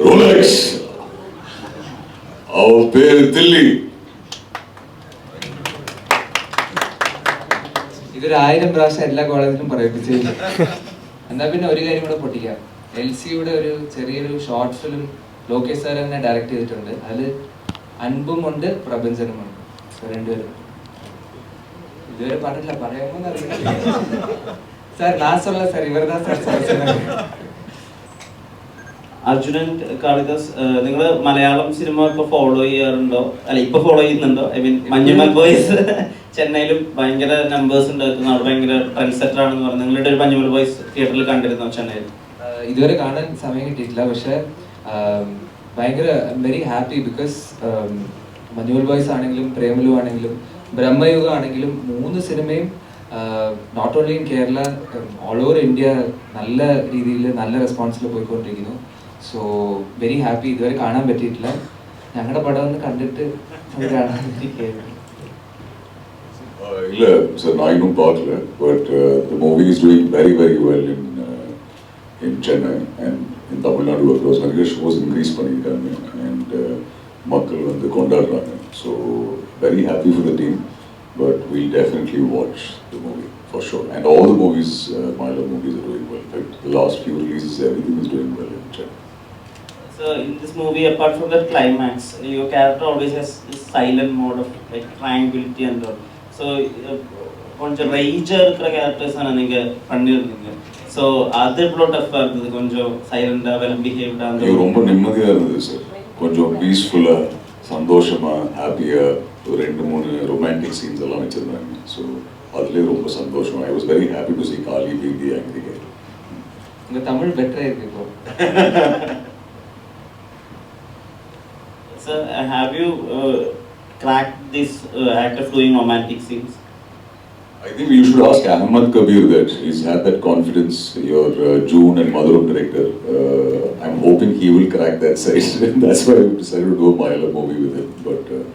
Rolex அவ பேரு தில்லி ഇതൊരു ആയിരം പ്രാവശ്യം എല്ലാ കോളേജിലും പറയിപ്പിച്ചു എന്നാ പിന്നെ ഒരു കാര്യം കൂടെ പൊട്ടിക്കാം എൽ സിയുടെ ഒരു ചെറിയൊരു ഷോർട്ട് ഫിലിം ലോകേഷ് സാർ തന്നെ ഡയറക്ട് ചെയ്തിട്ടുണ്ട് അതിൽ അൻപുമുണ്ട് പ്രപഞ്ചനുമുണ്ട് So രണ്ടുപേരും ഇതുവരെ പറഞ്ഞില്ല പറയാമോ അറിയില്ല സാർ നാസുള്ള സാർ ഇവരുടെ സാർ അർജുനൻ കാളിദാസ് നിങ്ങൾ മലയാളം സിനിമ ഇപ്പൊ ഫോളോ ചെയ്യാറുണ്ടോ? അല്ല ഇപ്പൊ ഫോളോ ചെയ്യുന്നുണ്ടോ? ഐ മീൻ മഞ്ഞുമൽ ബോയ്സ് ചെന്നൈയിലും ഭയങ്കര നമ്പേഴ്സ് ഉണ്ടായിരുന്നു അവിടെ ഭയങ്കര ട്രെൻഡ് സെറ്റർ ആണെന്ന് പറഞ്ഞു. നിങ്ങളുടെ ഒരു മഞ്ഞുമൽ ബോയ്സ് തിയേറ്ററിൽ കണ്ടിരുന്നോ ചെന്നൈയിൽ? ഇതുവരെ കാണാൻ സമയം കിട്ടിയിട്ടില്ല. പക്ഷെ ഭയങ്കര very happy because Manjummel Boys ആണെങ്കിലും പ്രേമലു ആണെങ്കിലും ബ്രഹ്മയുഗം ആണെങ്കിലും മൂന്ന് സിനിമയും not only in Kerala all over India നല്ല രീതിയിൽ നല്ല റെസ്പോൺസിൽ പോയിക്കൊണ്ടിരിക്കുന്നു. സോ വെരി ഹാപ്പി ഇതുവരെ കാണാൻ പറ്റിയിട്ടില്ല ഞങ്ങളുടെ പടം ഒന്ന് കണ്ടിട്ട് അത് കാണാൻ ഇരിക്കുകയായിരുന്നു. Uh, இல்ல சார் நான் இன்னும் பார்க்கல but the movie is doing very very well in in Chennai and in Tamil Nadu across நிறைய ஷோஸ் இன்க்ரீஸ் பண்ணியிருக்காங்க அண்ட் மக்கள் வந்து கொண்டாடுறாங்க so very happy for the team but will definitely watch the movie for sure and all the movies my love movies are doing well but the last few releases everything is doing well in Chennai So in this movie, apart from the climax, your character always has this silent mode of like tranquility and all. So uh, கொஞ்சம் ரேஜா இருக்கிற characters ஆனா நீங்க பண்ணிருந்தீங்க. So அது இவ்வளோ டஃப்பாக இருந்தது? கொஞ்சம் சைலண்டா வெல் பிஹேவ்டா அந்த இது ரொம்ப நிம்மதியாக இருந்தது சார் கொஞ்சம் பீஸ்ஃபுல்லாக சந்தோஷமாக ஹாப்பியாக ஒரு ரெண்டு மூணு ரொமான்டிக் சீன்ஸ் எல்லாம் வச்சுருந்தாங்க. ஸோ அதுலேயே ரொம்ப சந்தோஷம். I was very happy to see Kali being the angry guy உங்க தமிழ் பெட்டரா இருக்கு இப்போ. Sir, uh, have you uh, cracked this uh, act of doing romantic scenes? I think you should ask Ahmad Kabir that. He's had that confidence, your uh, June and Madhuram director. Uh, I'm hoping he will crack that side. That's why I decided to do a Malayalam movie with him. But uh,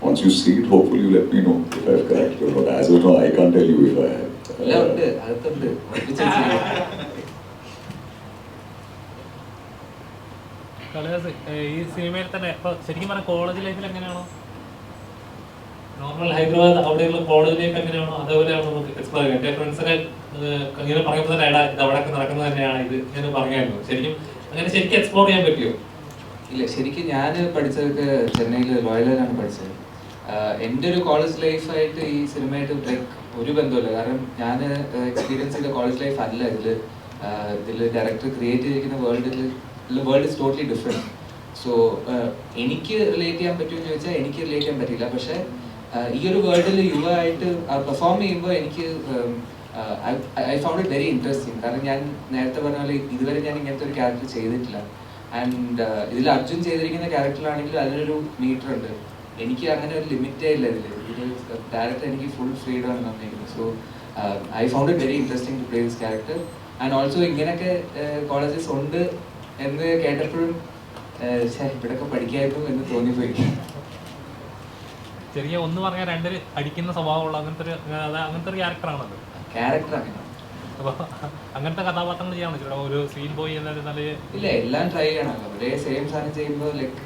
once you see it, hopefully you let me know if I've cracked it or not. As of now, I can't tell you if I have. Uh, കളിദാസ് ഈ സിനിമയിൽ തന്നെ ഇപ്പൊ ശരിക്കും പറഞ്ഞ college ലൈഫിൽ എങ്ങനെയാണോ? Normal Hyderabad അവിടെയുള്ള college life എങ്ങനെയാണോ? അതേപോലെയാണ് നമുക്ക് എക്സ്പ്ലോർ ചെയ്യാം എന്റെ ഫ്രണ്ട്സിനെ ഇങ്ങനെ പറയുമ്പോൾ തന്നെ എടാ ഇത് അവിടെയൊക്കെ നടക്കുന്നത് തന്നെയാണ് ഇത് ഇങ്ങനെ പറയായിരുന്നു. ശരിക്കും അങ്ങനെ ശരിക്കും എക്സ്പ്ലോർ ചെയ്യാൻ പറ്റുമോ ഇല്ല ശരിക്കും ഞാൻ പഠിച്ചതൊക്കെ ചെന്നൈയിൽ ലോയലാണ് പഠിച്ചത്. എന്റെ ഒരു കോളേജ് ലൈഫായിട്ട് ഈ സിനിമയായിട്ട് ലൈക്ക് ഒരു ബന്ധമില്ല കാരണം ഞാൻ എക്സ്പീരിയൻസ് ചെയ്ത കോളേജ് ലൈഫ് അല്ല. ഇതിൽ ഇതിൽ ഡയറക്ടർ ക്രിയേറ്റ് ചെയ്തിരിക്കുന്ന വേൾഡിൽ world is totally different so എനിക്ക് റിലേറ്റ് ചെയ്യാൻ പറ്റുമെന്ന് ചോദിച്ചാൽ എനിക്ക് റിലേറ്റ് ചെയ്യാൻ പറ്റില്ല. പക്ഷേ ഈ ഒരു വേൾഡിൽ യുവ ആയിട്ട് പെർഫോം ചെയ്യുമ്പോൾ എനിക്ക് I found it very interesting കാരണം ഞാൻ നേരത്തെ പറഞ്ഞ പോലെ ഇതുവരെ ഞാൻ ഇങ്ങനത്തെ ഒരു ക്യാരക്ടർ ചെയ്തിട്ടില്ല. ആൻഡ് ഇതിൽ അർജുൻ ചെയ്തിരിക്കുന്ന ക്യാരക്ടറിലാണെങ്കിൽ അതിനൊരു മീറ്റർ ഉണ്ട്. എനിക്ക് അങ്ങനെ ഒരു ലിമിറ്റേ ഇല്ല ഇതിൽ ഇതിൽ ഡയറക്റ്റ് എനിക്ക് ഫുൾ ഫ്രീഡം ആണ് തന്നിരിക്കുന്നത്. So I found it very interesting to play this character and also ഇങ്ങനെയൊക്കെ കോളേജസ് ഉണ്ട്. എന്ന് കേട്ടപ്പോഴും ഇവിടൊക്കെ പഠിക്കായിരുന്നു എന്ന് തോന്നിപ്പോയി. ചെറിയ ഒന്ന് പറഞ്ഞാൽ രണ്ടര അടിക്കുന്ന സ്വഭാവമുള്ള അങ്ങനത്തെ ഒരു അങ്ങനത്തെ ഒരു ക്യാരക്ടറാണത്. ക്യാരക്ടർ അങ്ങനെ. അപ്പൊ അങ്ങനത്തെ കഥാപാത്രങ്ങൾ ചെയ്യാൻ പറ്റില്ല ഒരു സീൻ ബോയ് എന്ന നല്ല ഇല്ല എല്ലാം ട്രൈ ചെയ്യണം. ഒരേ സെയിം സാധനം ചെയ്യുമ്പോൾ ലൈക്ക്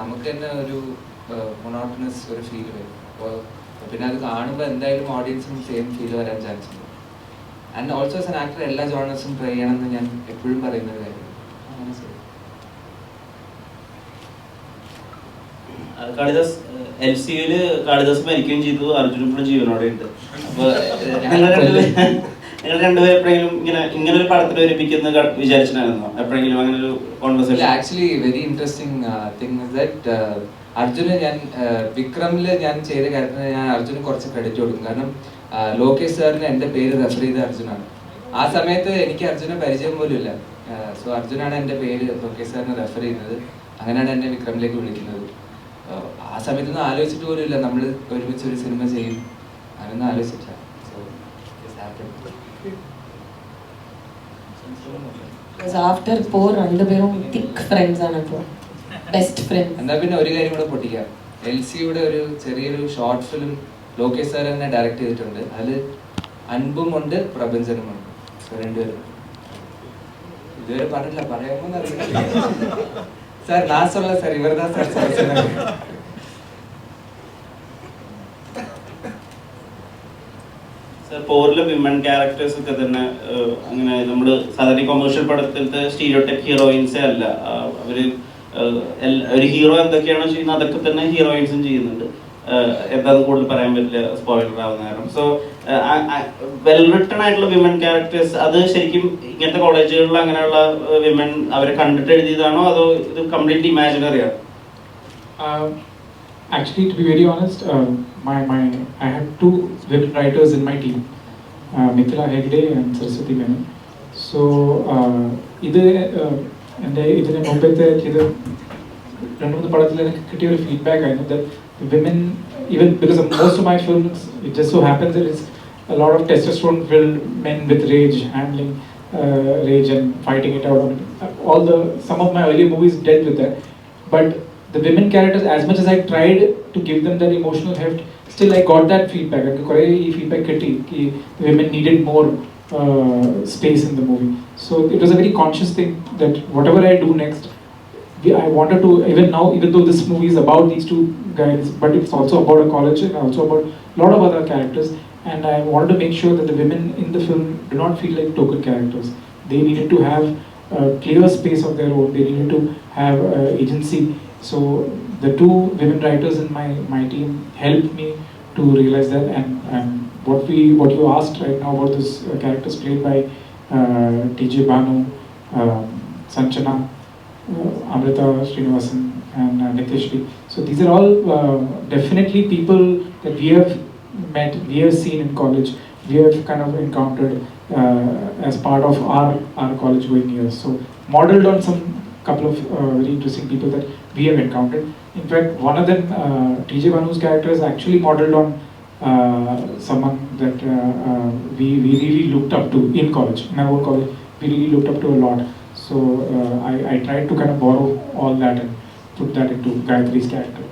നമുക്ക് തന്നെ ഒരു മൊണോട്ടണസ് ഒരു ഫീൽ വരും. അപ്പോൾ പിന്നെ അത് കാണുമ്പോൾ എന്തായാലും ഓഡിയൻസിനും സെയിം ഫീൽ വരാൻ ചാൻസ് ഉണ്ട്. And also as an actor എല്ലാ ജോണേഴ്സും ട്രൈ ചെയ്യണം എന്ന് ഞാൻ എപ്പോഴും പറയുന്ന ഒരു കാര്യം കാളിദാസ് എൽ കാളിദാസ് മരിക്കുകയും ചെയ്തു അർജുൻ ഇപ്പോഴും ജീവനോടെ ഉണ്ട് അപ്പൊ നിങ്ങൾ രണ്ടുപേരും നിങ്ങൾ രണ്ടുപേരും എപ്പോഴെങ്കിലും ഇങ്ങനെ ഇങ്ങനെ ഒരു പടത്തിൽ ഒരുമിക്കുന്ന വിചാരിച്ചിട്ടുണ്ടായിരുന്നോ? എപ്പോഴെങ്കിലും അങ്ങനെ ഒരു conversation actually very interesting thing that അർജുന് ഞാൻ വിക്രമിൽ ഞാൻ ചെയ്ത കാര്യത്തിന് ഞാൻ അർജുന് കുറച്ച് ക്രെഡിറ്റ് കൊടുക്കും. കാരണം ലോകേഷ് സാറിന് എന്റെ പേര് റെഫർ ചെയ്ത അർജുനാണ്. ആ സമയത്ത് എനിക്ക് അർജുനെ പരിചയം പോലും ഇല്ല. സോ അർജുനാണ് എന്റെ പേര് ലോകേഷ് സാറിന് റെഫർ ചെയ്യുന്നത്. അങ്ങനെയാണ് എന്നെ വിക്രമിലേക്ക് വിളിക്കുന്നത്. ആ സമയത്തൊന്നും ആലോചിച്ചിട്ട് പോലും ഇല്ല. നമ്മൾ ഒരുമിച്ച് ഒരു സിനിമ ചെയ്യും. അങ്ങനൊന്നും ആലോചിച്ചിട്ടില്ല. സോ ആഫ്റ്റർ പോർ രണ്ടുപേരും തിക്ക് ഫ്രണ്ട്സ് ആണ് ഇപ്പോൾ ബെസ്റ്റ് ഫ്രണ്ട്സ് എന്നാ പിന്നെ ഒരു കാര്യം കൂടെ പൊട്ടിക്കാം. എൽ സിയുടെ ഒരു ചെറിയൊരു ഷോർട്ട് ഫിലിം ലോകേഷ് സാർ തന്നെ ഡയറക്ട് ചെയ്തിട്ടുണ്ട്. അതിൽ അൻപുമുണ്ട് പ്രപഞ്ചനുമുണ്ട്. രണ്ടുപേരും. ഇതുവരെ പറഞ്ഞില്ല പറയാമോന്ന് അറിയില്ല. സാർ നാസുള്ള സാർ ഇവർദാ സാർ സാർ പോറിലെ വിമൺ ക്യാരക്ടേഴ്സ് ഒക്കെ തന്നെ അങ്ങനെ നമ്മൾ സാധാരണ കൊമേഴ്ഷ്യൽ പടത്തിലത്തെ സ്റ്റീരിയോ ടൈപ്പ് ഹീറോയിൻസേ അല്ല. അവർ ഒരു ഹീറോ എന്തൊക്കെയാണോ ചെയ്യുന്നത് അതൊക്കെ തന്നെ ഹീറോയിൻസും ചെയ്യുന്നുണ്ട്. എന്താന്ന് കൂടുതൽ പറയാൻ പറ്റില്ല സ്പോയിലർ ആവുന്ന കാരണം. സോ വെൽ റിട്ടൺ ആയിട്ടുള്ള വിമൻ ക്യാരക്ടേഴ്സ് അത് ശരിക്കും ഇങ്ങനത്തെ കോളേജുകളിൽ അങ്ങനെയുള്ള വിമൻ അവരെ കണ്ടിട്ട് എഴുതിയതാണോ? അതോ ഇത് കംപ്ലീറ്റ്ലി ഇമാജിനറി ആണ്? Actually, to be very honest, uh, my, my I have two women writers in my team, uh, Mithila Hegde and Saraswati Menon. So, uh, ഇത് uh, എന്റെ ഇതിന് മുമ്പത്തെ ഇത് രണ്ട് മൂന്ന് പടത്തിൽ എനിക്ക് കിട്ടിയ ഒരു ഫീഡ്ബാക്ക് ആയിരുന്നു women, even because of most of my films, it just so happens it is a lot of testosterone filled men with rage, handling uh, rage and fighting it out. All the, some of my earlier movies dealt with that. But the women characters, as much as I tried to give them that emotional heft, still I got that feedback. I got feedback that women needed more uh, space in the movie. So it was a very conscious thing that whatever I do next, we, I wanted to even now, even though this movie is about these two guys, but it's also about a college and also about a lot of other characters. And I wanted to make sure that the women in the film do not feel like token characters. They needed to have a clear space of their own. They needed to have uh, agency. So the two women writers in my, my team helped me to realize that. And, and what we what you asked right now about this uh, characters played by uh, T.J. Banu, um, Sanchana, Amrita Srinivasan and uh, Nitishri. So these are all uh, definitely people that we have met, we have seen in college, we have kind of encountered uh, as part of our, our college going years. So modeled on some couple of uh, very interesting people that we have encountered. In fact, one of them, uh, TJ Banu's character is actually modeled on uh, someone that uh, uh, we, we really looked up to in college, in our own college. We really looked up to a lot. So uh, I, I tried to kind of borrow all that and put that into Gayatri's character.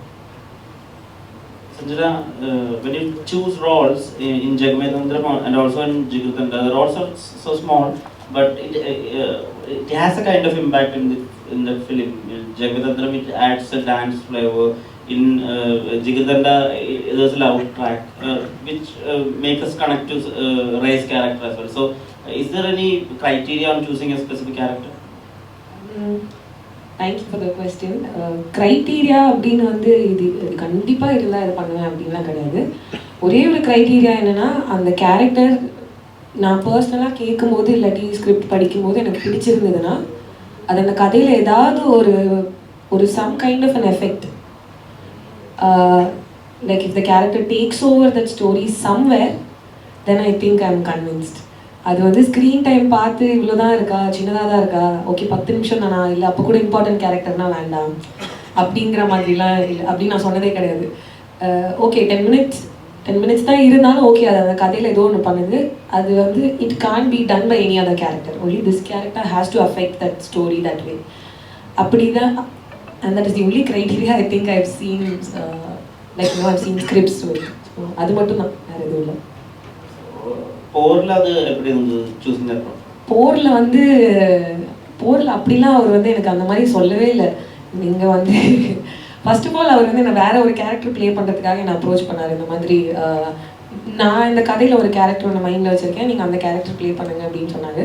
Sanjana, uh, when you choose roles in, in and also in Jigutanda, the roles are so small, but it, uh, uh, it has a kind of impact in the in the film. In it adds a dance flavor. In uh, Jigutanda, i- there's a loud track, uh, which uh, makes us connect to uh, Ray's character as well. So, is there any criteria on choosing a specific character? Thank you for the question criteria அப்படின்னு வந்து இது இது கண்டிப்பாக இருந்தால் இது பண்ணுவேன் அப்படின்லாம் கிடையாது. ஒரே ஒரு க்ரைட்டீரியா என்னென்னா அந்த கேரக்டர் நான் பர்சனலாக கேட்கும்போது இல்லாட்டி ஸ்கிரிப்ட் படிக்கும்போது எனக்கு பிடிச்சிருந்ததுன்னா அது அந்த கதையில் ஏதாவது ஒரு ஒரு some kind of an effect like if the character takes over that story somewhere then I think I am convinced அது வந்து ஸ்க்ரீன் டைம் பார்த்து இவ்வளோ தான் இருக்கா? சின்னதாக தான் இருக்கா? ஓகே பத்து நிமிஷம் தானா? இல்லை அப்போ கூட இம்பார்ட்டன்ட் கேரக்டர்னா வேண்டாம். அப்படிங்கிற மாதிரிலாம் இல்லை. அப்படின்னு நான் சொன்னதே கிடையாது. Okay ten minutes ten minutes தான் இருந்தாலும் ஓகே அது அந்த கதையில் ஏதோ ஒன்று பண்ணுது. அது வந்து it can be done by any other character only this character has to affect that story that way அப்படி தான் and that is the only criteria I think I've seen like no how seen scripts அது மட்டும் தான் வேறு எதுவும் இல்லை. போரில் அது எப்படி வந்து சூஸ் போரில் வந்து போரில் அப்படிலாம் அவர் வந்து எனக்கு அந்த மாதிரி சொல்லவே இல்லை. நீங்கள் வந்து ஃபர்ஸ்ட் ஆஃப் ஆல் அவர் வந்து என்ன வேற ஒரு கேரக்டர் ப்ளே பண்ணுறதுக்காக என்னை அப்ரோச் பண்ணார்? இந்த மாதிரி நான் இந்த கதையில் ஒரு கேரக்டர் ஒன்று மைண்டில் வச்சுருக்கேன். நீங்கள் அந்த கேரக்டர் ப்ளே பண்ணுங்க அப்படின்னு சொன்னார்.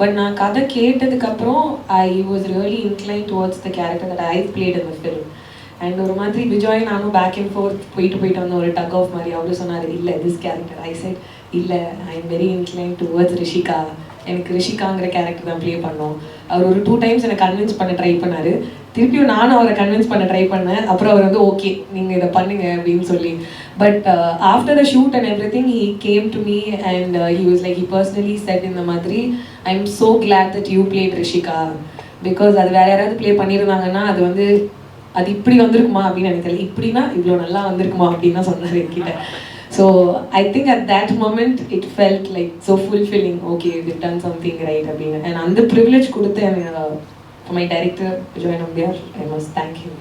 பட் நான் கதை கேட்டதுக்கப்புறம் I was really incline towards the character that I played இந்த ஃபிலிம் அண்ட் ஒரு மாதிரி விஜய் நானும் பேக் அண்ட் ஃபோர்த் போயிட்டு போயிட்டு வந்த ஒரு டக் ஆஃப் மாதிரி அவரு சொன்னார் இல்லை திஸ் கேரக்டர் ஐ சைட் இல்லை I am very incline towards Rishika எனக்கு ரிஷிகாங்கிற கேரக்டர் தான் ப்ளே பண்ணோம். அவர் ஒரு டூ டைம்ஸ் என்னை கன்வின்ஸ் பண்ண ட்ரை பண்ணார். திருப்பியும் நானும் அவரை கன்வின்ஸ் பண்ண ட்ரை பண்ணேன். அப்புறம் அவர் வந்து ஓகே நீங்கள் இதை பண்ணுங்க அப்படின்னு சொல்லி. But after the shoot and everything he came to me and he was like he personally said இந்த மாதிரி I am so glad that you played Rishika because அது வேற யாராவது ப்ளே பண்ணியிருந்தாங்கன்னா அது வந்து அது இப்படி வந்திருக்குமா? அப்படின்னு எனக்கு தெரியல. இப்படின்னா இவ்வளோ நல்லா வந்திருக்குமா? அப்படின்னு தான் சொன்னார் என்கிட்ட. so I think at that moment it felt like so fulfilling okay we done something right அப்படின்னு அண்ட் அந்த ப்ரிவிலேஜ் கொடுத்து my director Vijay Nambiar I must thank you